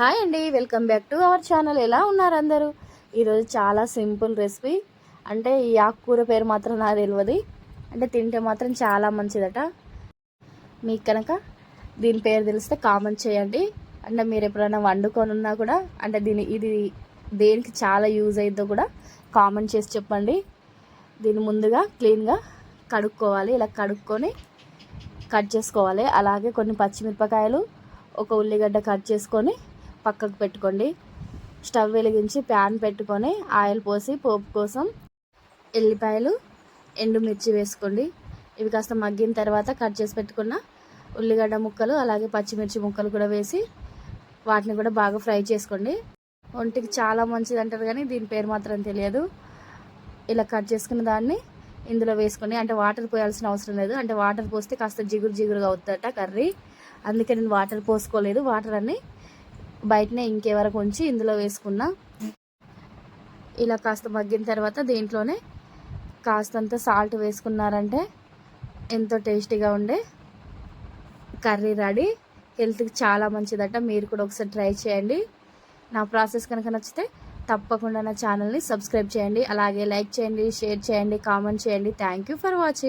Hi అండి welcome back to our channel. ఎలా ఉన్నారు అందరూ? ఈరోజు చాలా సింపుల్ రెసిపీ. అంటే ఈ ఆకుకూర పేరు మాత్రం నాకు తెలియదు అంటే తింటే మాత్రం చాలా మంచిదట. మీకు కనుక దీని పేరు తెలిస్తే కామెంట్ చేయండి. అంటే మీరు ఎప్పుడైనా వండుకొని ఉన్నా కూడా అంటే దీని ఇది దేనికి చాలా యూజ్ అయిద్దో కూడా కామెంట్ చేసి చెప్పండి. దీన్ని ముందుగా క్లీన్గా కడుక్కోవాలి. ఇలా కడుక్కొని కట్ చేసుకోవాలి. అలాగే కొన్ని పచ్చిమిరపకాయలు ఒక ఉల్లిగడ్డ కట్ చేసుకొని పక్కకు పెట్టుకోండి. స్టవ్ వెలిగించి ప్యాన్ పెట్టుకొని ఆయిల్ పోసి పోపు కోసం ఎల్లిపాయలు ఎండుమిర్చి వేసుకోండి. ఇవి కాస్త మగ్గిన తర్వాత కట్ చేసి పెట్టుకున్న ఉల్లిగడ్డ ముక్కలు అలాగే పచ్చిమిర్చి ముక్కలు కూడా వేసి వాటిని కూడా బాగా ఫ్రై చేసుకోండి. ఒంటికి చాలా మంచిది అంటారు కానీ దీని పేరు మాత్రం తెలియదు. ఇలా కట్ చేసుకున్న దాన్ని ఇందులో వేసుకొని అంటే వాటర్ పోయాల్సిన అవసరం లేదు. అంటే వాటర్ పోస్తే కాస్త జిగురు జిగురుగా అవుతుందట కర్రీ. అందుకే నేను వాటర్ పోసుకోలేదు. వాటర్ అన్నీ బయటనే ఇంకే వరకు ఉంచి ఇందులో వేసుకున్నా. ఇలా కాస్త మగ్గిన తర్వాత దీంట్లోనే కాస్తంత సాల్ట్ వేసుకున్నారంటే ఎంతో టేస్టీగా ఉండే కర్రీ రెడీ. హెల్త్కి చాలా మంచిదట. మీరు కూడా ఒకసారి ట్రై చేయండి. నా ప్రాసెస్ కనుక నచ్చితే తప్పకుండా నా ఛానల్ని సబ్స్క్రైబ్ చేయండి. అలాగే లైక్ చేయండి షేర్ చేయండి కామెంట్ చేయండి. Thank you for watching.